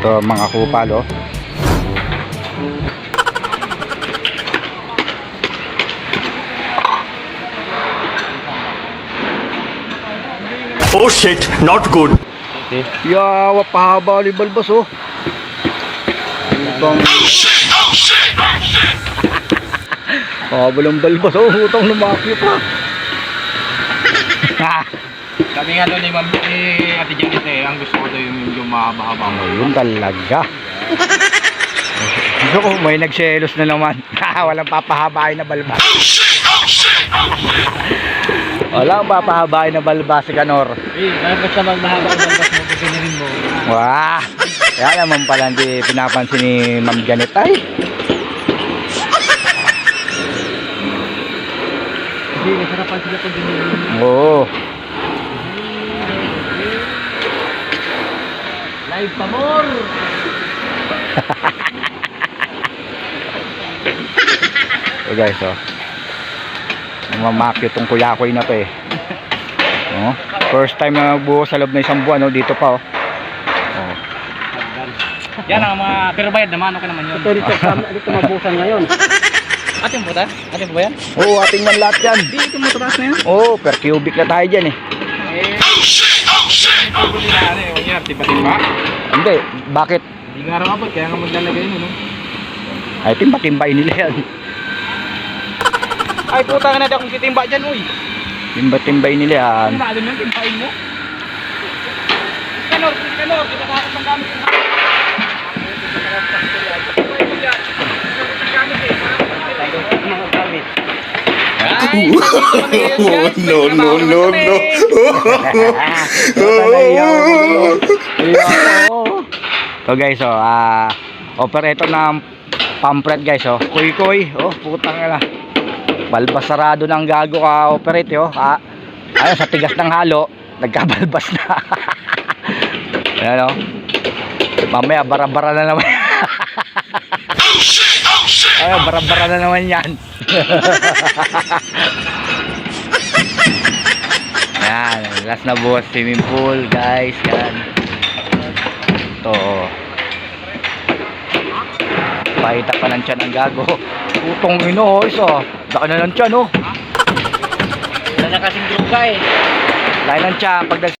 Ito mga kupal oh. Oh shit, not good. Yawa pahaba ni balbas oh. Utang. Haba ng balbas oh. Utang lumaki pa. Sabi nga doon ni Ma'am ni Ate Janet eh, ang gusto ko daw yung medyo mahaba-haba. Ayun talaga. Gusto ko may nagselos na naman. Walang papahabain na balbas. Walang papahabain na balbas si Kanor. Eh, bakit sa magmahaba ang balbas mo, ganyan mo. Wah! Kaya naman pala hindi pinapansin ni Ma'am Janet ay. Hindi, nasarapan sila pag. Oo. Live pa more! So guys, oh. Mamakyo tong kuyakoy na to eh. Oh. First time na buo sa loob ng isang buwan, oh. dito pa oh. oh. Yan ang mga, pero bayad naman, okay naman yun. Ito dito, dito mabusan ngayon. Ating po ta? Ating po ba yan? Oo, ating man lahat yan. Hindi, ito mo taas na yan. Oo, per cubic na tayo dyan eh. Eh, ito nila ano eh, kunyar, timba-timba. Hindi, bakit? Hindi nga raw abot, kaya nga maglalagay yun, no? Ay, timba-timbay nila yan. Ay, puta na akong titimba dyan, uy. Timba-timbay nila yan. Ano na, alam mo, timbain mo. Kanor, kanor, kita ka ng gamit. Oh, no, no, no, no. So guys, oh, ah, operator ng pamphlet guys, oh. Kuy kuy, oh, putang na. Balbas sarado ng gago ka operate, oh. Ah, ayun, sa tigas ng halo, nagkabalbas na. Ayan, oh. Mamaya, bara-bara na naman. Ay, bara-bara na naman yan. Yan, last na buwas swimming pool, guys. Yan. Ito. oh. Pakita pa ng tiyan ng gago. Putong ino, oh, isa. Laki na ng tiyan, oh. Wala na kasing droga eh. Laki ng tiyan. Pag